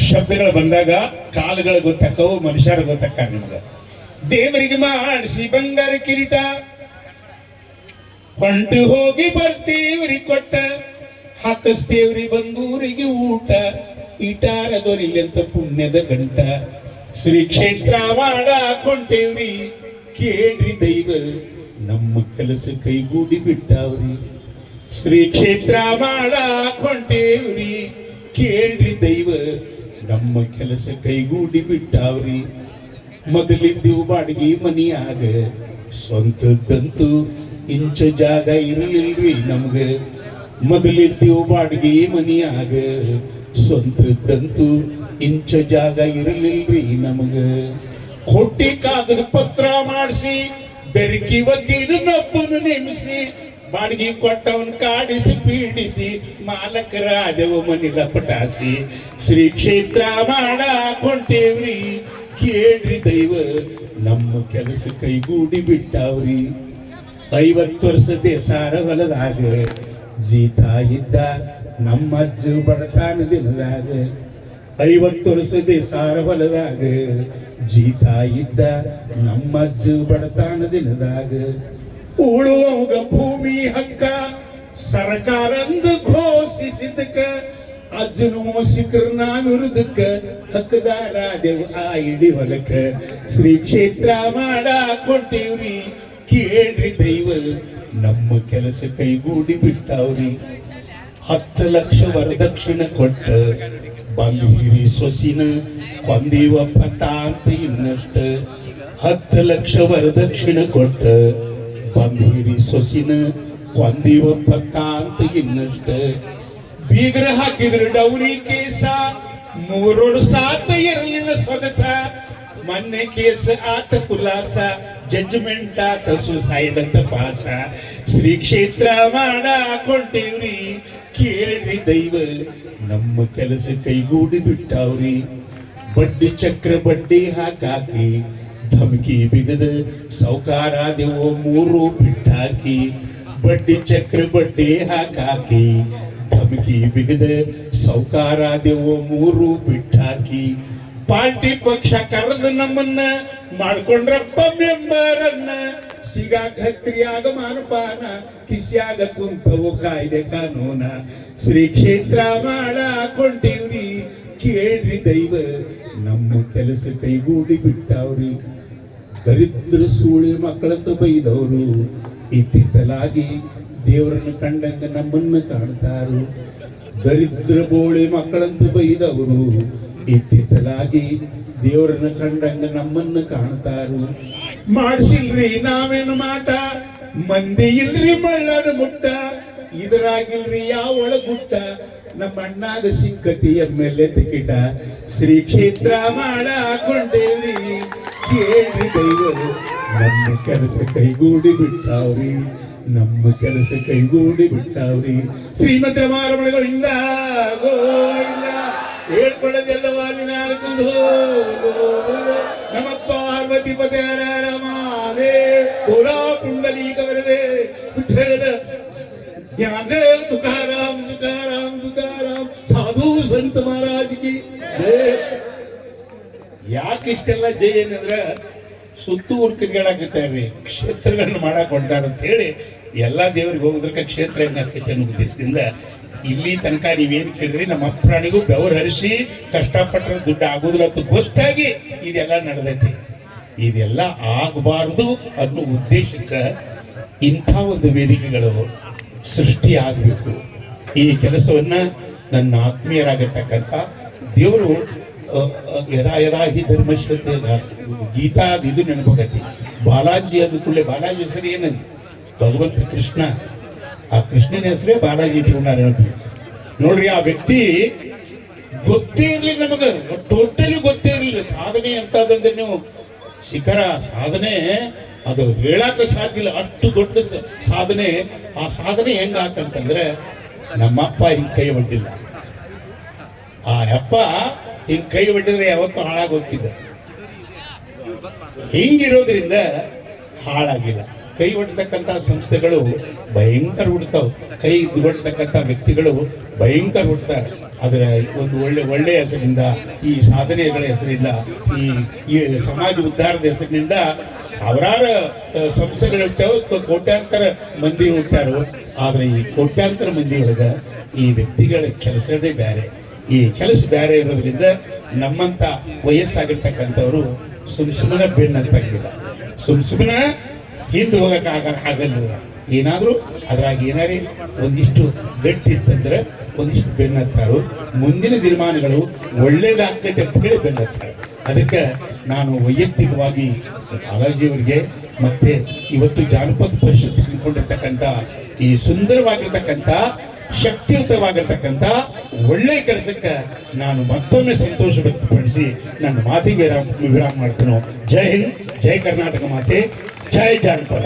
ಶಬ್ದಗಳು ಬಂದಾಗ ಕಾಲುಗಳು ಗೊತ್ತಾಕವು ಮನುಷ್ಯರು ಗೊತ್ತಾಕ ನಿಮ್ಗ. ದೇವರಿಗೆ ಮಾಡಿಸಿ ಬಂಗಾರ ಕಿರೀಟ. ಹೊಂಟು ಹೋಗಿ ಬರ್ತೇವ್ರಿ ಕೊಟ್ಟ. ಹಾಕಿಸ್ತೇವ್ರಿ ಬಂದೂರಿಗೆ ಊಟ. ಇಟಾರ ಅಂತ ಪುಣ್ಯದ ಗಂಟ. ಶ್ರೀ ಕ್ಷೇತ್ರ ಮಾಡಾಕೊಂಡೇವ್ರಿ ಕೇಳ್ರಿ ದೈವ, ನಮ್ಮ ಕೆಲಸ ಕೈಗೂಡಿ ಬಿಟ್ಟಾವ್ರಿ. ಶ್ರೀ ಕ್ಷೇತ್ರ ಮಾಡಾಕೊಂಡೇವ್ರಿ ಕೇಳ್ರಿ ದೈವ ನಮ್ಮ ಕೆಲಸ ಕೈಗೂಡಿ ಬಿಟ್ಟಾವ್ರಿ. ಮೊದಲಿದ್ದೀವು ಬಾಡಿಗೆ ಮನಿಯಾಗ ಸ್ವಂತದ್ದಂತೂ ಇಂಚ ಜಾಗ ಇರಲಿಲ್ರಿ ನಮ್ಗೆ. ಮೊದಲಿದ್ದೀವು ಬಾಡಿಗೆ ಮನಿಯಾಗ ಸ್ವಂತದ್ದಂತೂ ಇಂಚ ಜಾಗ ಇರಲಿಲ್ರಿ ನಮಗ. ಕೊಟ್ಟಿ ಕಾಗದ ಪತ್ರ ಮಾಡಿಸಿ, ಬೆರಕಿ ವಕೀಲನೊಬ್ಬನು ನೇಮಿಸಿ ಬಾಡಿಗೆ ಕೊಟ್ಟವನ್ ಕಾಡಿಸಿ, ಪೀಡಿಸಿ ಮಾಲಕ ಆದೆವ ಮನಿಲ ಪಟಾಸಿ. ಶ್ರೀ ಕ್ಷೇತ್ರ ಮಾಡಾಕೊಂಡೇವ್ರಿ ಕೇಳ್ರಿ ದೈವ, ನಮ್ಮ ಕೆಲಸ ಕೈಗೂಡಿ ಬಿಟ್ಟಾವ್ರಿ. ಐವತ್ತು ವರ್ಷದ ಸಾರ ಹೊಲದಾಗ, ಜೀತಾ ಇದ್ದ ನಮ್ಮ ಅಜ್ಜ ಬಡತಾನ ದಿನದಾಗ. ಐವತ್ತು ವರ್ಷದ ಸಾರ ಹೊಲದಾಗ, ಜೀತಾ ಇದ್ದ ನಮ್ಮ ಅಜ್ಜ ಬಡತಾನ ದಿನದಾಗ. ಉಳುವಾಗ ಭೂಮಿ ಹಕ್ಕ ಸರ್ಕಾರಂದು ಘೋಷಿಸಿದಕ್ಕ ಅಜ್ಜನು ಮೋಸಿಕರು ನಾನು ಹುರಿದಕ್ಕ ಹಕ್ಕದಾರ ದೇವ್ ಆ ಇಡಿ ಹೊಲಕ್ಕ. ಶ್ರೀ ಕ್ಷೇತ್ರ ಕೊಟ್ಟೇವ್ರಿ, ಕೇಳ್ರಿ ದೈವ, ನಮ್ಮ ಕೆಲಸ ಕೈಗೂಡಿ ಬಿಟ್ಟಾವ್ರಿ. ಹತ್ತು ಲಕ್ಷ ವರದಕ್ಷಿಣ ಕೊಟ್ಟ ಬಂದಿರಿ ಸೊಸಿನ ಕೊಂದೀವಪ್ಪ ಪತಾಂತ ಇನ್ನಷ್ಟ. ಹತ್ತು ಲಕ್ಷ ವರದಕ್ಷಿಣ ಕೊಟ್ಟ ಬಂದಿರಿ ಸೊಸಿನ ಕೊಂದಿವಪ್ಪಕ್ಕ ಅಂತ ಇನ್ನಷ್ಟ. ಬೀಗ್ರ ಹಾಕಿದ್ರು ಡೌರಿ ಕೇಸ ಮೂರೋಡು ಸಾತ ಇರಲಿಲ್ಲ ಸೊಗಸ. ಮೊನ್ನೆ ಕೇಸ ಆತ ಖುಲಾಸ ಜಡ್ಜ್ಮೆಂಟ್ ಆತ ಸುಸೈಡ್ ಅಂತ ಪಾಸ. ಶ್ರೀ ಕ್ಷೇತ್ರ ಮಾಡಾಕೊಂಡೇವ್ರಿ ಕೇಳ್ರಿ ದೈವ, ನಮ್ಮ ಕೆಲಸ ಕೈಗೂಡಿ ಬಿಟ್ಟಾವ್ರಿ. ಬಡ್ಡಿ ಚಕ್ರ ಬಡ್ಡಿ ಹಾಕಾಕಿ ಧಮಕಿ ಬಿಗದ ಸೌಕಾರಾದೆವೋ ಮೂರು ಬಿಟ್ಟಾಕಿ, ಬಡ್ಡಿ ಚಕ್ರ ಬಡ್ಡಿ ಹಾಕಾಕಿ, ಧಮಕಿ ಬಿಗದ ಸೌಕಾರಾದೆವೋ ಮೂರು ಬಿಟ್ಟಾಕಿ. ಪಾರ್ಟಿ ಪಕ್ಷ ಕರೆದ ನಮ್ಮನ್ನ ಮಾಡ್ಕೊಂಡ್ರಪ್ಪ ಮೆಂಬರನ್ನ. ಸಿಗಾಕ ಹತ್ರಿಯಾಗ ಮಾನಪಾನ ಕಿಸ್ಯಾಗ ಕುಂತವು ಕಾಯ್ದೆ ಕಾನೂನ. ಶ್ರೀ ಕ್ಷೇತ್ರ ಮಾಡಾಕೊಂಡಿವ್ರಿ ಕೇಳ್ರಿ ದೈವ, ನಮ್ಮ ಕೆಲಸ ಕೈಗೂಡಿ ಬಿಟ್ಟಾವ್ರಿ. ದರಿದ್ರ ಸೂಳೆ ಮಕ್ಕಳ ಬೈದವರು. ಇತ್ತಿತ್ತಲಾಗಿ ದೇವರನ್ನು ಕಂಡಂಗ ನಮ್ಮನ್ನ ಕಾಣ್ತಾರು. ದರಿದ್ರ ಬೋಳೆ ಮಕ್ಕಳಂತ ಬೈದವರು. ಇತ್ತಿತ್ತಲಾಗಿ ದೇವರನ್ನು ಕಂಡಂಗ ನಮ್ಮನ್ನ ಕಾಣ್ತಾರು. ಮಾಡಿಸಿಲ್ರಿ ನಾವೇನು ಮಾಟ ಮಂದಿ ಇಲ್ರಿ ಮಳ್ಳನ ಮುಟ್ಟ. ಇದರಾಗಿಲ್ರಿ ಯಾವ ಒಳಗುಟ್ಟ? ನಮ್ಮ ಅಣ್ಣಾಗ ಸಿಕ್ಕತಿ ಎಂ ಎಲ್ ಎ ಟಿಕಿಟ ಶ್ರೀ ಕ್ಷೇತ್ರ ಮಾಡಾಕೊಂಡೇವ್ರಿ ಕೇಳ್ರಿ ದೈವ ನಮ್ಮ ಕೆಲಸ ಕೈಗೂಡಿ ಬಿಟ್ಟಾವ್ರಿ ನಮ್ಮ ಕೆಲಸ ಕೈಗೂಡಿ ಬಿಟ್ಟಾವ್ರಿ ಶ್ರೀಮಂತ ಮಾರಮಳೆಗಳಿಂದ ಗೋವಿಂದ ಹೇಳ್ಕೊಳ್ಳೋದೆಲ್ಲವ ನಾಲ್ಕು ನಮ್ಮ ಪಾರ್ವತಿ ಪದೇ ರಮಾವೆ ಕೋಲಾ ಪುಂಡಲೀಕ ಬರದೆ ವಿಠ್ಠಲನ ಜ್ಞಾನ ತುಕಾರಾಮ್ ಇಷ್ಟೆಲ್ಲ ಜೈ ಏನಂದ್ರೆ ಸುತ್ತೂರು ರೀ ಕ್ಷೇತ್ರಗಳನ್ನ ಮಾಡಕ್ ಹೊಂಟಾರ ಅಂತ ಹೇಳಿ ಎಲ್ಲಾ ದೇವ್ರಿಗೆ ಹೋಗೋದ್ರಕ ಕ್ಷೇತ್ರ ಹೆಂಗಾಕೈತೆ ಅನ್ನೋ ಉದ್ದೇಶದಿಂದ ಇಲ್ಲಿ ತನಕ ನೀವೇನು ಕೇಳಿದ್ರಿ, ನಮ್ಮ ಅಪ್ರಾಣಿಗೂ ಬೆವರು ಹರಿಸಿ ಕಷ್ಟಪಟ್ಟರೆ ದುಡ್ಡು ಆಗುದಿಲ್ಲ ಅಂತ ಗೊತ್ತಾಗಿ ಇದೆಲ್ಲ ನಡೆದೈತಿ. ಇದೆಲ್ಲ ಆಗಬಾರ್ದು ಅನ್ನೋ ಉದ್ದೇಶಕ್ಕೆ ಇಂಥ ಒಂದು ವೇದಿಕೆಗಳು ಸೃಷ್ಟಿ ಆಗಬೇಕು. ಈ ಕೆಲಸವನ್ನ ನನ್ನ ಆತ್ಮೀಯರಾಗಿರ್ತಕ್ಕಂಥ ದೇವರು ಯದಾ ಯದಾ ಹಿ ಧರ್ಮಶ್ರದ್ಧೆ ಗೀತಾ ಇದು ನೆನಪಾಗತ್ತೆ ಬಾಲಾಜಿ ಅದು ಕೂಡಲೇ ಬಾಲಾಜಿ ಹೆಸರು ಏನು ಭಗವಂತ ಕೃಷ್ಣ. ಆ ಕೃಷ್ಣನ ಹೆಸರೇ ಬಾಲಾಜಿ ಇಟ್ಕೊಂಡಾರ ನೋಡ್ರಿ, ಆ ವ್ಯಕ್ತಿ ಗೊತ್ತೇ ಇರ್ಲಿಲ್ಲ ನಮಗ. ಟೋಟಲಿ ಗೊತ್ತೇ ಇರಲಿಲ್ಲ. ಸಾಧನೆ ಅಂತಂದ್ರೆ ನೀವು ಶಿಖರ, ಸಾಧನೆ, ಅದು ಹೇಳಕ್ಕೆ ಸಾಧ್ಯ ಇಲ್ಲ. ಅಷ್ಟು ದೊಡ್ಡ ಸಾಧನೆ. ಆ ಸಾಧನೆ ಹೆಂಗಾತಂತಂದ್ರೆ ನಮ್ಮಪ್ಪ ಹಿಂಗ್ ಕೈ ಒಡ್ಡಿಲ್ಲ ಆ ಅಪ್ಪ ಹಿಂಗ್ ಕೈ ಬಿಟ್ಟಿದ್ರೆ ಯಾವತ್ತೂ ಹಾಳಾಗಿ ಹೋಗ್ತಿದ್ದ. ಹಿಂಗಿರೋದ್ರಿಂದ ಹಾಳಾಗಿಲ್ಲ. ಕೈ ಒಡ್ತಕ್ಕಂಥ ಸಂಸ್ಥೆಗಳು ಭಯಂಕರ ಹುಡ್ತಾವ್. ಕೈ ಒಡ್ತಕ್ಕಂಥ ವ್ಯಕ್ತಿಗಳು ಭಯಂಕರ ಹುಡ್ತಾರೆ. ಅದರ ಒಂದು ಒಳ್ಳೆ ಒಳ್ಳೆಯ ಹೆಸರಿಂದ ಈ ಸಾಧನೆಗಳ ಹೆಸರಿಂದ ಈ ಈ ಸಮಾಜ ಉದ್ಧಾರದ ಹೆಸರಿನಿಂದ ಸಾವಿರಾರು ಸಂಸ್ಥೆಗಳು ಇರ್ತಾವೆ. ಕೋಟ್ಯಾಂತರ ಮಂದಿ ಹುಟ್ಟಾರು ಆದ್ರೆ ಈ ಕೋಟ್ಯಾಂತರ ಮಂದಿ ಒಳಗೆ ಈ ವ್ಯಕ್ತಿಗಳ ಕೆಲಸವೇ ಬೇರೆ. ಈ ಕೆಲಸ ಬೇರೆ ಇರೋದ್ರಿಂದ ನಮ್ಮಂತ ವಯಸ್ಸಾಗಿರ್ತಕ್ಕಂಥವ್ರು ಸುಮ್ ಸುಮ್ಮನೆ ಬೆನ್ನಂತಾಗಿಲ್ಲ ಸುಮ್ ಸುಮ್ಮನೆ ಹಿಂದೆ ಹೋಗಕ್ಕೆ ಆಗ ಆಗಲ್ಲ ಏನಾದರೂ ಅದ್ರಾಗ ಏನಾರೇ ಒಂದಿಷ್ಟು ಗಟ್ಟಿ ಇತ್ತಂದ್ರೆ ಒಂದಿಷ್ಟು ಬೆನ್ನತ್ತಾರು. ಮುಂದಿನ ದಿನಮಾನಗಳು ಒಳ್ಳೇದಾಗ್ತೈತೆ ಅಂತ ಹೇಳಿ ಬೆನ್ನತ್ತಾರೆ ಅದಕ್ಕೆ ನಾನು ವೈಯಕ್ತಿಕವಾಗಿ ಬಾಲಾಜಿಯವರಿಗೆ ಮತ್ತೆ ಇವತ್ತು ಜಾನಪದ ಪರಿಷತ್ ಹಮ್ಮಿಕೊಂಡಿರ್ತಕ್ಕಂಥ ಈ ಸುಂದರವಾಗಿರ್ತಕ್ಕಂಥ ಶಕ್ತಿಯುತವಾಗಿರ್ತಕ್ಕಂಥ ಒಳ್ಳೆ ಕೆಲಸಕ್ಕೆ ನಾನು ಮತ್ತೊಮ್ಮೆ ಸಂತೋಷ ವ್ಯಕ್ತಪಡಿಸಿ ನನ್ನ ಮಾತಿಗೆ ವಿರಾಮ ವಿರಾಮ ಮಾಡ್ತೇನೆ. ಜೈ ಹಿಂದ್, ಜೈ ಕರ್ನಾಟಕ ಮಾತೆ, ಜೈ ಜಾನಪದ.